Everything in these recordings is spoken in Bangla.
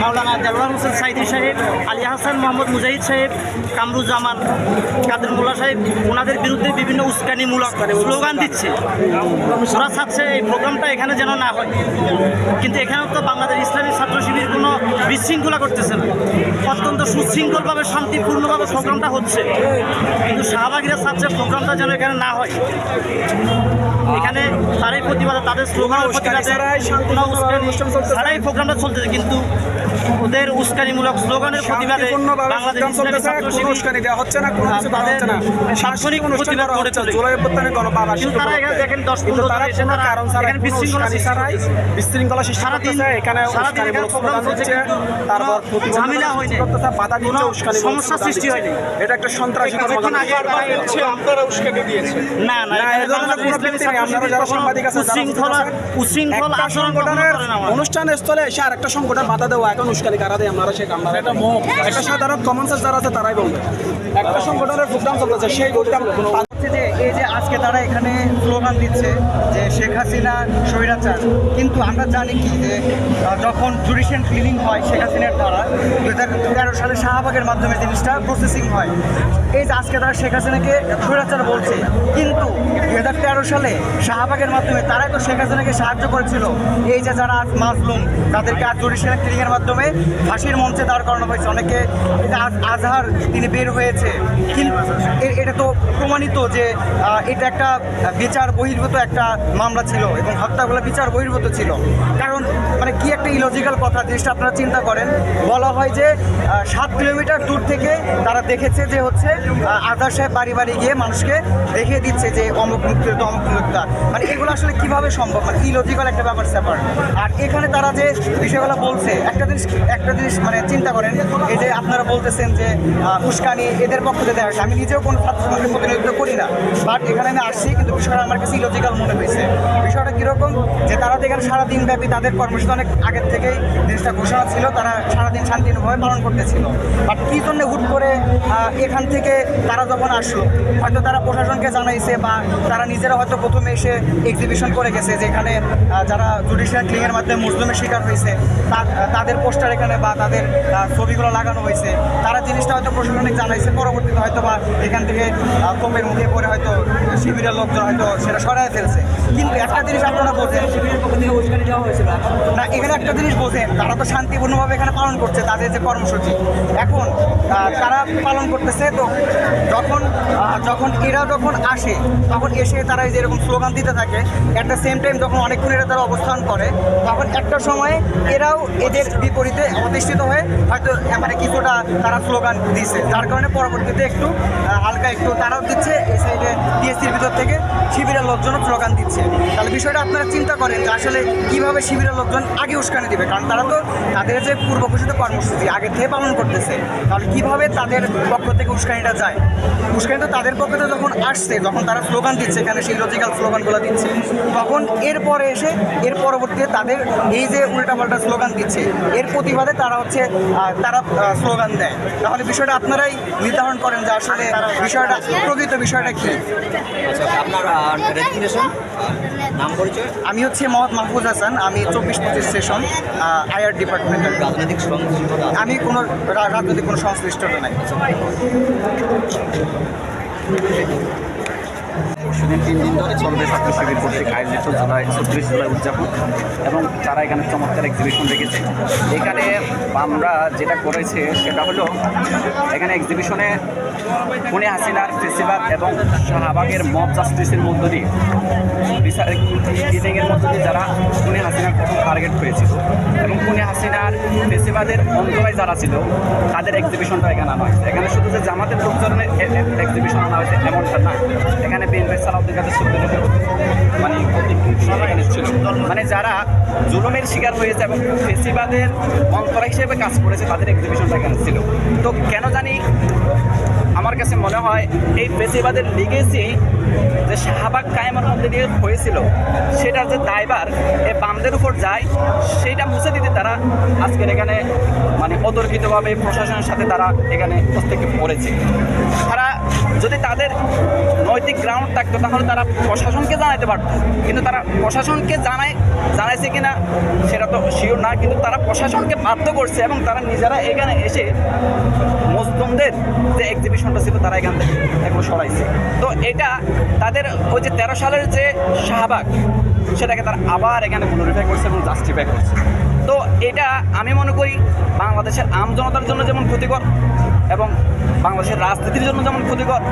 মাওলানা দেলোয়ার হোসেন সাইদি সাহেব, আলী হাসান মোহাম্মদ মুজাহিদ সাহেব, কামরুজ্জামান কাদের মোল্লা সাহেব, ওনাদের বিরুদ্ধে বিভিন্ন উস্কানিমূলক স্লোগান দিচ্ছে। ওরা চাচ্ছে এই প্রোগ্রামটা এখানে যেন না হয়। কিন্তু এখানেও তো বাংলাদেশ ইসলামী ছাত্র শিবির কোনো বিশৃঙ্খলা করতেছে না। অত্যন্ত সুশৃঙ্খলভাবে, শান্তিপূর্ণভাবে প্রোগ্রামটা হচ্ছে। কিন্তু শাহবাগিরা চাচ্ছে প্রোগ্রামটা যেন এখানে না হয়। এখানে তারাই প্রতিবাদে, তাদের স্লোগান। ছাড়াই প্রোগ্রামটা চলতেছে। কিন্তু ওদের উস্কানিমূলক স্লোগানের প্রতিবাদে বাংলাদেশ উস্কানি দেওয়া হচ্ছে না, কোনো কিছু করা হচ্ছে না। সাংগঠনিক অনুষ্ঠান প্রতিবাদ করে হচ্ছে, জুলাই অভ্যুত্থানের গণবার্ষিকী তারা এখানে দেখেন দশ কিন্তু তারা এসে কোনো কারণ ছাড়াই, এখানে বিশৃঙ্খলা সৃষ্টি ছাড়াই বিশৃঙ্খলা সৃষ্টি করতেছে, এখানে উস্কানিমূলক স্লোগান চলছে তারপর ঝামেলা হয়নি। বাধা দিচ্ছে, কোনো সমস্যা সৃষ্টি হয়নি। এটা একটা সন্ত্রাসী কিছুক্ষণ কর্মকাণ্ড। আপনারা উস্কানি দিয়েছেন। না না না, ধরনের কোনো ব্যক্তি আপনারা যারা সাংবাদিক আছেন, একটা আচরণ। অনুষ্ঠান স্থলে এসে আরেকটা সংগঠন বাধা দেওয়া এখন উস্কানি কারা দেয়, আমরা সেই আমরা এটা মোহ। একটা সাধারণ কমন সেন্স যারা আছে, তারাই বলবে। একটা সংগঠনের প্রোগ্রাম চলতেছে, সেই প্রোগ্রাম যে এই যে আজকে তারা এখানে স্লোগান দিচ্ছে যে শেখ হাসিনা স্বৈরাচার। কিন্তু আমরা জানি কি যে যখন জুডিশিয়াল ক্লিনিং হয় শেখ হাসিনার দ্বারা দু হাজার তেরো সালে শাহবাগের মাধ্যমে জিনিসটা প্রসেসিং হয়। এই যে আজকে তারা শেখ হাসিনাকে স্বৈরাচার বলছে, কিন্তু দু হাজার তেরো সালে শাহবাগের মাধ্যমে তারাই তো শেখ হাসিনাকে সাহায্য করেছিল। এই যে যারা আজ মাজলুম, তাদেরকে আজ জুডিশিয়াল ক্লিনিংয়ের মাধ্যমে ফাঁসির মঞ্চে দাঁড় করানো হয়েছে। অনেকে আজহার তিনি বের হয়েছে। এটা তো প্রমাণিত যে এটা একটা বিচার বহির্ভূত একটা মামলা ছিল এবং হত্যাগুলো বিচার বহির্ভূত ছিল। কারণ মানে কি একটা ইলজিক্যাল কথা, জিনিসটা আপনারা চিন্তা করেন। বলা হয় যে সাত কিলোমিটার দূর থেকে তারা দেখেছে যে হচ্ছে আজহার সাহেব বাড়ি বাড়ি গিয়ে মানুষকে দেখিয়ে দিচ্ছে যে, অমুক মুক্তিযুদ্ধ, অমুক মুক্তিযোদ্ধা। মানে এগুলো আসলে কীভাবে সম্ভব? মানে ইলজিক্যাল একটা ব্যাপার স্যাপার। আর এখানে তারা যে বিষয়গুলো বলছে, একটা জিনিস একটা জিনিস মানে চিন্তা করেন, এই যে আপনারা বলতেছেন যে উস্কানি এদের পক্ষ থেকে হয়েছে। আমি নিজেও কোনো ছাত্র সমাজের প্রতিনিধিত্ব করি না বাট এখানে আমি আসছি কিন্তু বিষয়টা আমার কাছে ইলজিক্যাল মনে হয়েছে। বিষয়টা কীরকম? যে তারা তো এখানে সারাদিন ব্যাপী তাদের কর্মসূচি অনেক আগের থেকেই জিনিসটা ঘোষণা ছিল, তারা সারাদিন শান্তিভাবে পালন করতেছিল। বাট কী জন্য হুট করে এখান থেকে তারা যখন আসলো, হয়তো তারা প্রশাসনকে জানাইছে বা তারা নিজেরা হয়তো প্রথমে এসে এক্সিবিশন করে গেছে যে এখানে যারা জুডিশিয়াল ক্লিংয়ের মাধ্যমে মুসলিমের শিকার হয়েছে তাদের পোস্টার এখানে বা তাদের ছবিগুলো লাগানো হয়েছে, তারা জিনিসটা হয়তো প্রশাসনিক জানাইছে, পরবর্তীতে হয়তো বা এখান থেকে কোপের মুখে পড়ে হয়তো শিবিরের লোকজন হয়তো সেটা সরায় ফেলছে। কিন্তু একটা জিনিস আপনারা বোঝেন শিবিরের পক্ষ থেকে উস্কানি দেওয়া হয়েছিল না, এখানে একটা জিনিস বোঝেন, তারা তো শান্তিপূর্ণভাবে এখানে পালন করছে, তাদের যে কর্মসূচি। এখন তারা পালন করতেছে। তো যখন যখন এরা যখন আসে, তখন এসে তারা এই যে এরকম স্লোগান দিতে থাকে। অ্যাট দ্য সেম টাইম যখন অনেকক্ষণ এরা তারা অবস্থান করে, তখন একটা সময়ে এরাও এদের বিপরীতে অধিষ্ঠিত হয়ে হয়তো মানে কিছুটা তারা স্লোগান দিচ্ছে যার কারণে পরবর্তীতে একটু হালকা একটু তারাও দিচ্ছে, এই সাইডে ডিএসসির ভিতর থেকে শিবিরের লোকজনও স্লোগান দিচ্ছে। তাহলে বিষয়টা আপনারা চিন্তা করেন যে আসলে কীভাবে শিবিরের লোকজন আগে উস্কানি দেবে? কারণ তারা তো তাদের যে পূর্ব ঘোষিত কর্মসূচি আগে থেকে পালন করতেছে। তাহলে কীভাবে তাদের পক্ষ থেকে উস্কানিটা যায়? উস্কানি তো তাদের পক্ষ থেকে যখন আসছে, যখন তারা স্লোগান দিচ্ছে, এখানে সেই লজিক্যাল স্লোগানগুলো দিচ্ছে, তখন এরপরে এসে এর পরবর্তীতে তাদের এই যে উল্টাপাল্টা স্লোগান দিচ্ছে, এর প্রতিবাদে তারা হচ্ছে তারা স্লোগান দেয়। তাহলে বিষয়টা আপনারাই নির্ধারণ করেন যে আসলে বিষয়টা, প্রকৃত বিষয়টা কি? আচ্ছা আপনার নাম পরিচয়? আমি হচ্ছে মোহাম্মদ মাহফুজ হাসান আমি চব্বিশ পঁচিশ সেশন আইআর ডিপার্টমেন্টের রাজনৈতিক আমি কোনো রাজনৈতিক কোনো সংশ্লিষ্টতা নাই। পরশুদিন তিন দিন ধরে চলবে ছাত্র শিবির কর্তৃক আয়োজিত জুলাই চব্বিশ জুলাই উদযাপন এবং তারা এখানে চমৎকার এক্সিবিশন রেখেছে এখানে আমরা যেটা করেছে সেটা হলো এখানে এক্সিবিশনে পুনে হাসিনার ফেসিবাদ এবং শাহবাগের মব জাস্টিসের মধ্য দিয়ে, বিচার কিলিংয়ের মধ্য দিয়ে যারা পুনে হাসিনার প্রথম টার্গেট হয়েছিল এবং পুনে হাসিনার ফেসিবাদের অন্তরায় যারা ছিল, তাদের এক্সিবিশনটা এখানে আনা হয়েছে। এখানে শুধু যে জামাতের লোকজনের এক্সিবিশন আনা হয়েছে এমনটা না। এখানে বিএনপি লোকের মানে মানে যারা জুলুমের শিকার হয়েছে এবং ফেসিবাদের অন্তরা হিসেবে কাজ করেছে, তাদের এক্সিবিশনটা এখানে ছিল। তো কেন জানি আমার কাছে মনে হয় এই পেশিবাদের লিগেসি যে শাহবাগ কায়েমের মধ্যে দিয়ে হয়েছিল সেটার যে দায়বার এই বামদের উপর যায়, সেইটা মুছে দিতে তারা আজকের এখানে মানে অতর্কিতভাবে প্রশাসনের সাথে তারা এখানে হস্তক্ষেপ করেছে তারা যদি তাদের নৈতিক গ্রাউন্ড থাকতো, তাহলে তারা প্রশাসনকে জানাতে পারতো। কিন্তু তারা প্রশাসনকে জানায় জানাইছে কিনা, সেটা তো শিওর না, কিন্তু তারা প্রশাসনকে বাধ্য করছে এবং তারা নিজেরা এখানে এসে মজদুমদের যে এক্সিবিশনটা ছিল, তারা এখান থেকে এগুলো সরাইছে। তো এটা তাদের ওই যে তেরো সালের যে শাহবাগ, সেটাকে তারা আবার এখানে পুনরুদ্ধার করছে এবং জাস্টিফাই করছে। তো এটা আমি মনে করি, বাংলাদেশের আম জনতার জন্য যেমন ক্ষতিকর এবং বাংলাদেশের রাজনীতির জন্য যেমন ক্ষতিকর,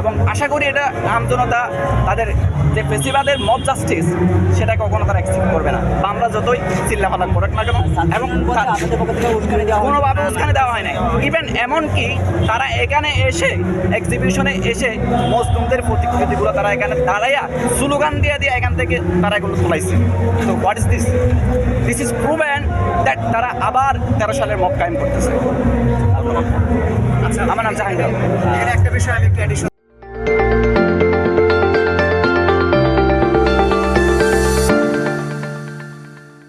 এবং আশা করি এটা আম জনতা তাদের যে ফেসিবাদের মব জাস্টিস, সেটা কখনো তারা অ্যাকসেপ্ট করবে না। আমরা যতই চিল্লাফালা করুক না কেন, এবং। কোনোভাবে উস্কানি দেওয়া হয় নাই। ইভেন এমনকি তারা এখানে এসে এক্সিবিশনে এসে মুসলিমদের প্রতিকৃতিগুলো তারা এখানে দাঁড়াইয়া স্লোগান দিয়ে দিয়ে এখান থেকে তারা এগুলো তোলাইছে। তো what is this this is proven that তারা আবার তেরো সালের মব কায়েম করতেছে। আমার নাম জাহাঙ্গীর একটা বিষয় আমি একটু